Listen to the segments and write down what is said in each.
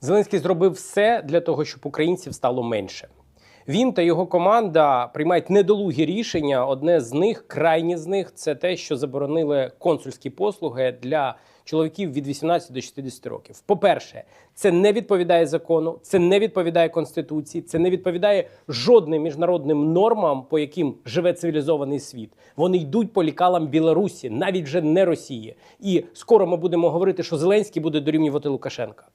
Зеленський зробив все для того, щоб українців стало менше. Він та його команда приймають недолугі рішення. Одне з них, крайнє з них, це те, що заборонили консульські послуги для чоловіків від 18 до 60 років. По-перше, це не відповідає закону, це не відповідає конституції, це не відповідає жодним міжнародним нормам, по яким живе цивілізований світ. Вони йдуть по лікалам Білорусі, навіть вже не Росії. І скоро ми будемо говорити, що Зеленський буде дорівнювати Лукашенка.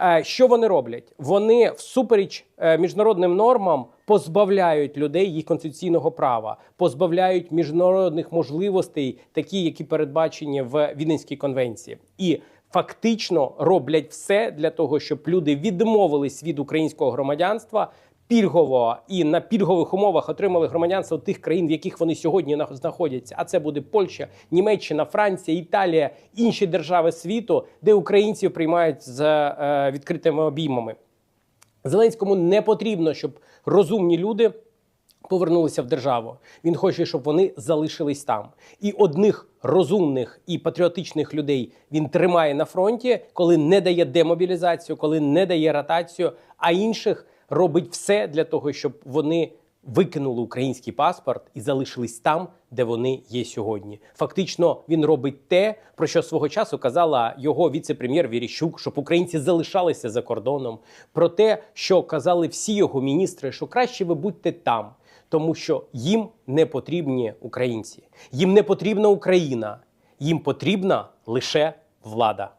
Е, Що вони роблять? Вони всупереч е, міжнародним нормам позбавляють людей їх конституційного права, позбавляють міжнародних можливостей, такі, які передбачені в Віденській конвенції, і фактично роблять все для того, щоб люди відмовились від українського громадянства. Пільгово і на пільгових умовах отримали громадянство тих країн, в яких вони сьогодні знаходяться. А це буде Польща, Німеччина, Франція, Італія, інші держави світу, де українців приймають з е, відкритими обіймами. Зеленському не потрібно, щоб розумні люди повернулися в державу. Він хоче, щоб вони залишились там. І одних розумних і патріотичних людей він тримає на фронті, коли не дає демобілізацію, коли не дає ротацію, а інших робить все для того, щоб вони викинули український паспорт і залишились там, де вони є сьогодні. Фактично, він робить те, про що свого часу казала його віце-прем'єр Віріщук, щоб українці залишалися за кордоном, про те, що казали всі його міністри, що краще ви будьте там, тому що їм не потрібні українці, їм не потрібна Україна, їм потрібна лише влада.